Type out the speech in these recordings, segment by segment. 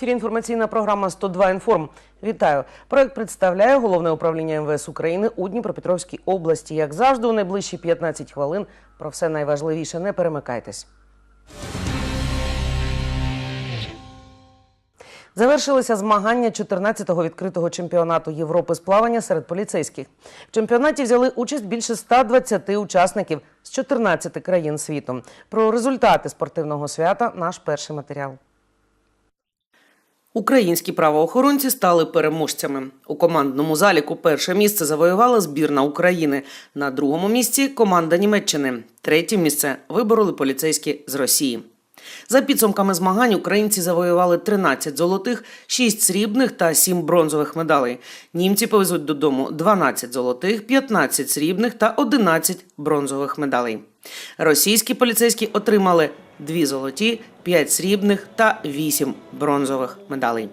Ефірі інформаційна програма 102 інформ. Вітаю. Проект представляє головне управління МВС України у Дніпропетровській області. Як завжди, у найближчі 15 хвилин про все найважливіше. Не перемикайтесь. Завершилися змагання 14-го відкритого чемпіонату Європи з плавання серед поліцейських. В чемпіонаті взяли участь більше 120 учасників з 14 країн світу. Про результати спортивного свята наш перший матеріал. Українські правоохоронці стали переможцями. У командному заліку перше місце завоювала збірна України. На другому місці команда Німеччини. Третє місце вибороли поліцейські з Росії. За підсумками змагань українці завоювали 13 золотих, 6 срібних та 7 бронзових медалей. Німці повезуть додому 12 золотих, 15 срібних та 11 бронзових медалей. Російські поліцейські отримали 2 золоті, 5 срібних та 8 бронзових медалей.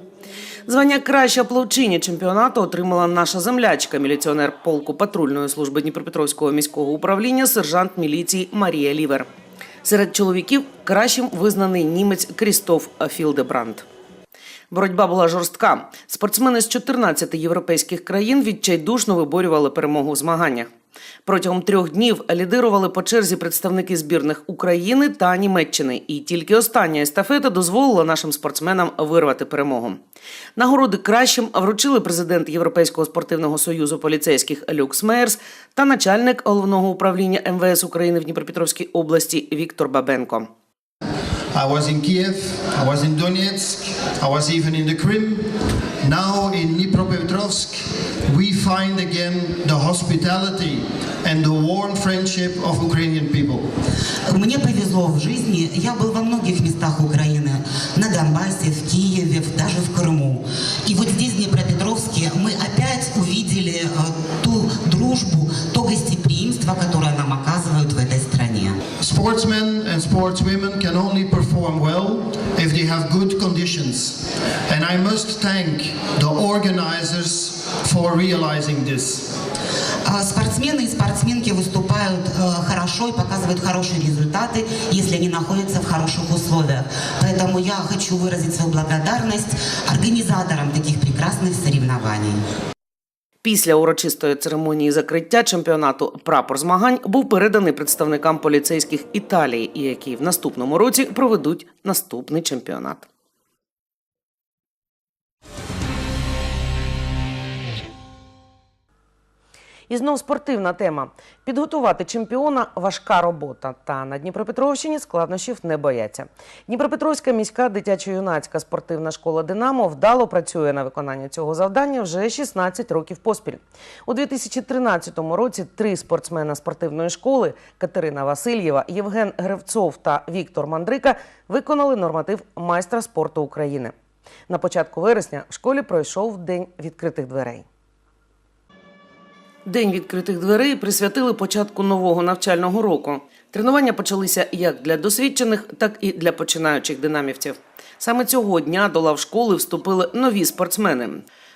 Звання краща плавчині чемпіонату отримала наша землячка, міліціонер полку патрульної служби Дніпропетровського міського управління, сержант міліції Марія Лівер. Серед чоловіків кращим визнаний німець Крістоф Філдебранд. Боротьба була жорстка. Спортсмени з 14 європейських країн відчайдушно виборювали перемогу в змаганнях. Протягом трьох днів лідирували по черзі представники збірних України та Німеччини, і тільки остання естафета дозволила нашим спортсменам вирвати перемогу. Нагороди кращим вручили президент Європейського спортивного союзу поліцейських Люкс Мейерс та начальник головного управління МВС України в Дніпропетровській області Віктор Бабенко. I was in Kiev, I was in Donetsk, I was even in the Krim. Now in Dnipropetrovsk, we find again the hospitality and the warm friendship of Ukrainian people. Мне повезло в жизни, я был во многих местах Украины, на Донбассе, в Киеве, в- даже в Крыму. И вот здесь, в Днепропетровске, мы опять увидели э, ту дружбу, то гостеприимство, которое нам оказывают в этой стране. Sportsmen and sportswomen can only perform well if they have good conditions. And I must thank the organizers for realizing this. А Спортсмены и спортсменки выступают э, хорошо и показывают хорошие результаты, если они находятся в хороших условиях. Поэтому я хочу выразить свою благодарность организаторам таких прекрасных соревнований. Після урочистої церемонії закриття чемпіонату прапор змагань був переданий представникам поліцейських Італії, які в наступному році проведуть наступний чемпіонат. І знов спортивна тема. Підготувати чемпіона важка робота. Та на Дніпропетровщині складнощів не бояться. Дніпропетровська міська дитячо-юнацька спортивна школа Динамо вдало працює на виконання цього завдання вже 16 років поспіль. У 2013 році три спортсмена спортивної школи Катерина Васильєва, Євген Гревцов та Віктор Мандрика виконали норматив майстра спорту України. На початку вересня в школі пройшов день відкритих дверей. День відкритих дверей присвятили початку нового навчального року. Тренування почалися як для досвідчених, так і для починаючих динамівців. Саме цього дня до лав школи вступили нові спортсмени.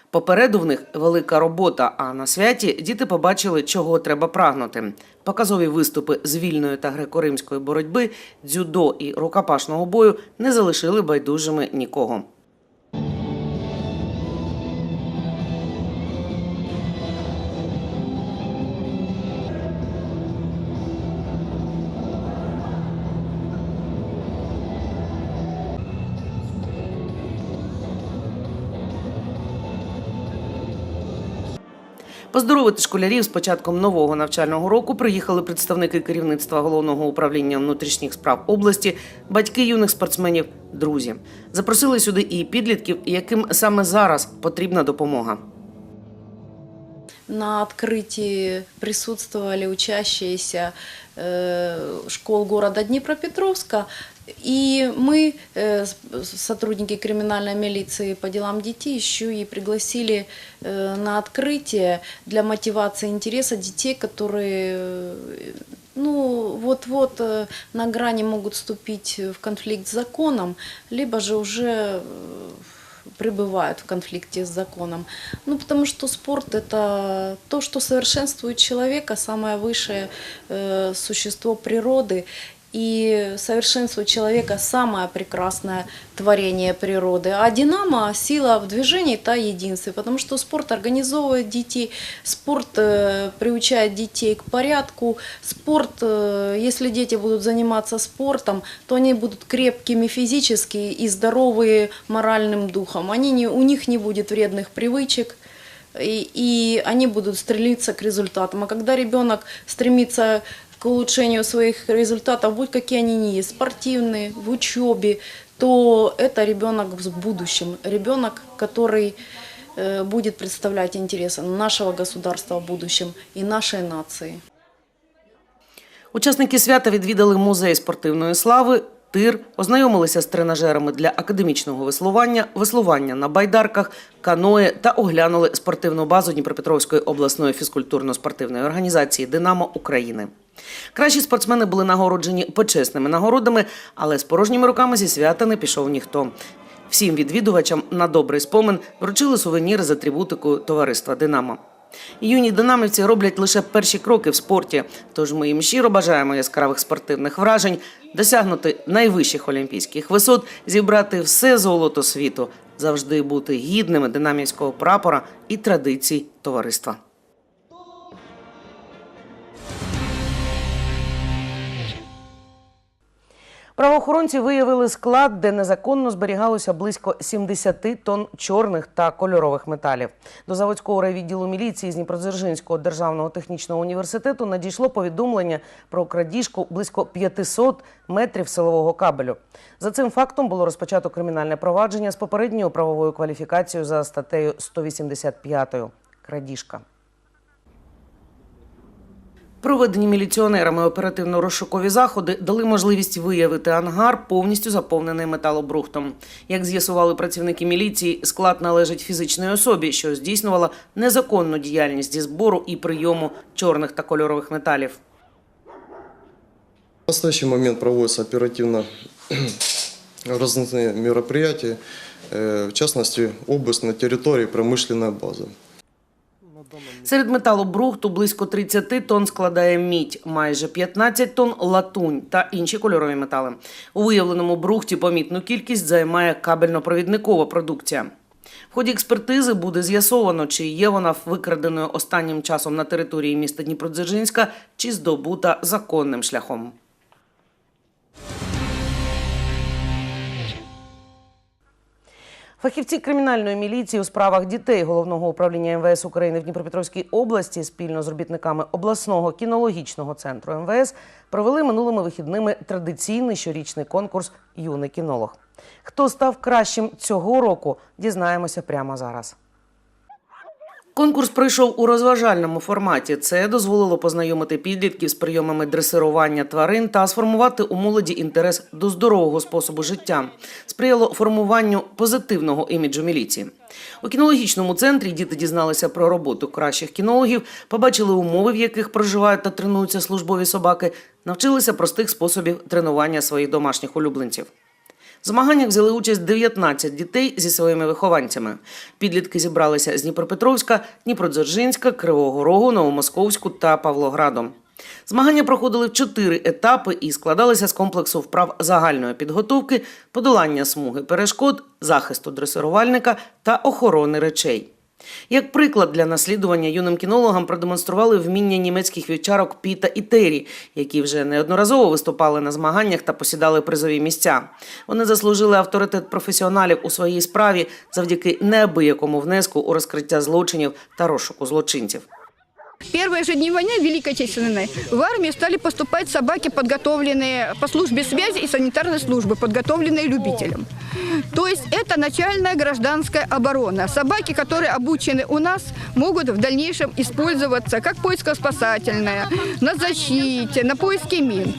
Попереду в них велика робота. А на святі діти побачили, чого треба прагнути. Показові виступи з вільної та греко-римської боротьби, дзюдо і рукопашного бою не залишили байдужими нікого. Поздоровити школярів з початком нового навчального року приїхали представники керівництва головного управління внутрішніх справ області, батьки юних спортсменів, друзі. Запросили сюди і підлітків, яким саме зараз потрібна допомога. На открытии присутствовали учащиеся э, школ города Днепропетровска. И мы, э, с- сотрудники криминальной милиции по делам детей, еще и пригласили э, на открытие для мотивации интереса детей, которые э, ну, вот-вот э, на грани могут вступить в конфликт с законом, либо же уже э, пребывают в конфликте с законом. Ну, потому что спорт – это то, что совершенствует человека, самое высшее э, существо природы. И совершенство человека – самое прекрасное творение природы. А динамо – сила в движении – та единстве. Потому что спорт организовывает детей, спорт э, приучает детей к порядку. Спорт, э, если дети будут заниматься спортом, то они будут крепкими физически и здоровые моральным духом. Они не, у них не будет вредных привычек и, и они будут стремиться к результатам. А когда ребенок стремится к улучшению своих результатов, будь какие они ни есть, спортивные, в учебе, то это ребенок с будущим, ребенок, который э, будет представлять интересы нашего государства в будущем и нашей нации. Учасники свята відвідали музей спортивної слави. Тир ознайомилися з тренажерами для академічного веслування, веслування на байдарках, каное та оглянули спортивну базу Дніпропетровської обласної фізкультурно-спортивної організації Динамо України. Кращі спортсмени були нагороджені почесними нагородами, але з порожніми руками зі свята не пішов ніхто. Всім відвідувачам на добрий спомин вручили сувеніри з атрибутикою товариства Динамо. Юні динамівці роблять лише перші кроки в спорті, тож ми їм щиро бажаємо яскравих спортивних вражень, досягнути найвищих олімпійських висот, зібрати все золото світу, завжди бути гідними динамівського прапора і традицій товариства. Правоохоронці виявили склад, де незаконно зберігалося близько 70 тонн чорних та кольорових металів. До заводського райвідділу міліції з Дніпродзержинського державного технічного університету надійшло повідомлення про крадіжку близько 500 метрів силового кабелю. За цим фактом було розпочато кримінальне провадження з попередньою правовою кваліфікацією за статтею 185 крадіжка. Проведені міліціонерами оперативно-розшукові заходи дали можливість виявити ангар, повністю заповнений металобрухтом. Як з'ясували працівники міліції, склад належить фізичній особі, що здійснювала незаконну діяльність зі збору і прийому чорних та кольорових металів. В настоящий момент проводятся оперативно разные мероприятия, э, в частности, обыск на территории промышленной базы. Серед металобрухту близько 30 тонн складає мідь, майже 15 тонн латунь та інші кольорові метали. У виявленому брухті помітну кількість займає кабельно-провідникова продукція. В ході експертизи буде з'ясовано, чи є вона викраденою останнім часом на території міста Дніпродзержинська, чи здобута законним шляхом. Фахівці кримінальної міліції у справах дітей головного управління МВС України в Дніпропетровській області спільно з робітниками обласного кінологічного центру МВС провели минулими вихідними традиційний щорічний конкурс Юний кінолог. Хто став кращим цього року, дізнаємося прямо зараз. Конкурс пройшов у розважальному форматі. Це дозволило познайомити підлітків з прийомами дресирування тварин та сформувати у молоді інтерес до здорового способу життя. Сприяло формуванню позитивного іміджу міліції. У кінологічному центрі діти дізналися про роботу кращих кінологів, побачили умови, в яких проживають та тренуються службові собаки, навчилися простих способів тренування своїх домашніх улюбленців. В змаганнях взяли участь 19 дітей зі своїми вихованцями. Підлітки зібралися з Дніпропетровська, Дніпродзержинська, Кривого Рогу, Новомосковську та Павлограду. Змагання проходили в чотири етапи і складалися з комплексу вправ загальної підготовки, подолання смуги перешкод, захисту дресирувальника та охорони речей. Як приклад для наслідування юним кінологам продемонстрували вміння німецьких вівчарок Піта і Тері, які вже неодноразово виступали на змаганнях та посідали призові місця. Вони заслужили авторитет професіоналів у своїй справі завдяки неабиякому внеску у розкриття злочинів та розшуку злочинців. Первые же дни войны, Великой Отечественной, в армию стали поступать собаки, подготовленные по службе связи и санитарной службы, подготовленные любителям. То есть это начальная гражданская оборона. Собаки, которые обучены у нас, могут в дальнейшем использоваться как поиско-спасательная, на защите, на поиске мин.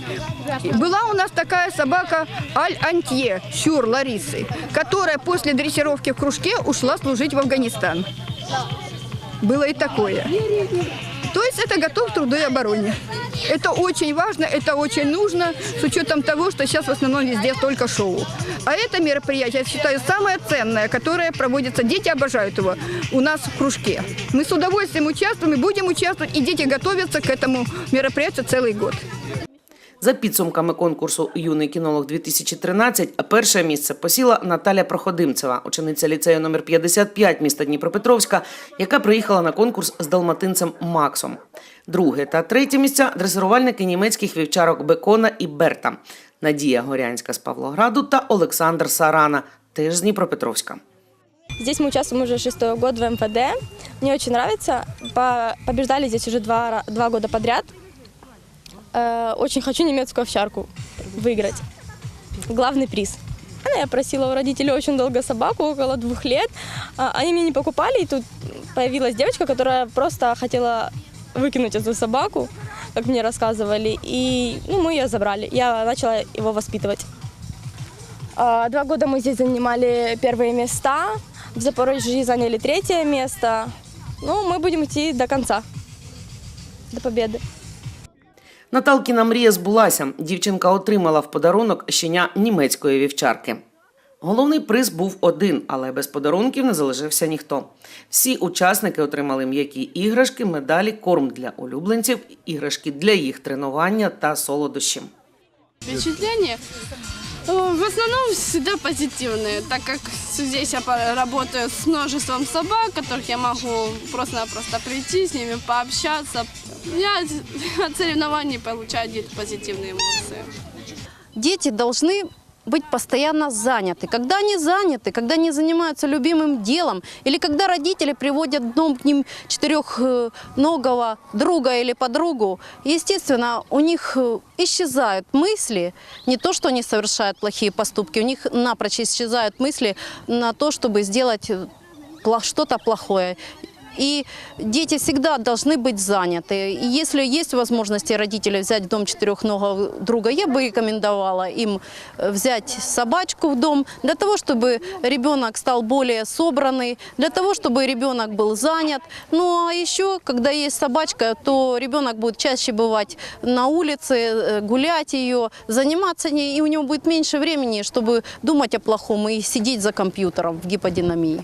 Была у нас такая собака Аль-Антье, Щур Ларисы, которая после дрессировки в кружке ушла служить в Афганистан. Было и такое. То есть это готов к труду и обороне. Это очень важно, это очень нужно, с учетом того, что сейчас в основном везде только шоу. А это мероприятие, я считаю, самое ценное, которое проводится. Дети обожают его у нас в кружке. Мы с удовольствием участвуем и будем участвовать, и дети готовятся к этому мероприятию целый год. За підсумками конкурсу Юний кінолог 2013 перше місце посіла Наталя Проходимцева, учениця ліцею номер 55 міста Дніпропетровська, яка приїхала на конкурс з далматинцем Максом. Друге та третє місця дресирувальники німецьких вівчарок Бекона і Берта, Надія Горянська з Павлограду та Олександр Сарана, теж з Дніпропетровська. Здесь мы участвуем уже шестой год в МВД. Мне очень нравится. Побеждали здесь уже два, два года подряд. Э, Очень хочу немецкую овчарку выиграть. Главный приз. Я просила у родителей очень долго собаку, около двух лет. А, Они мне не покупали, и тут появилась девочка, которая просто хотела выкинуть эту собаку, как мне рассказывали, и ну, мы ее забрали. Я начала его воспитывать. А, Два года мы здесь занимали первые места, в Запорожье заняли третье место. Ну, мы будем идти до конца, до победы. Наталкіна мрія збулася. Дівчинка отримала в подарунок щеня німецької вівчарки. Головний приз був один, але без подарунків не залишився ніхто. Всі учасники отримали м'які іграшки, медалі, корм для улюбленців, іграшки для їх тренування та солодощі. Впечатления э, в основном всегда позитивные, так как здесь я по- работаю с множеством собак, которых я могу просто-напросто прийти, с ними пообщаться. Я от соревнований получаю позитивные эмоции. дети должны быть постоянно заняты. Когда они заняты, когда они занимаются любимым делом, или когда родители приводят дом к ним четырехногого друга или подругу, естественно, у них э, исчезают мысли, не то, что они совершают плохие поступки, у них напрочь исчезают мысли на то, чтобы сделать э, что-то плохое. И дети всегда должны быть заняты. И если есть возможности родителей взять в дом четырехногого друга, я бы рекомендовала им э, взять собачку в дом для того, чтобы ребенок стал более собранный, для того, чтобы ребенок был занят. Ну а еще, когда есть собачка, то ребенок будет чаще бывать на улице, э, гулять ее, заниматься ней, и у него будет меньше времени, чтобы думать о плохом и сидеть за компьютером в гиподинамии.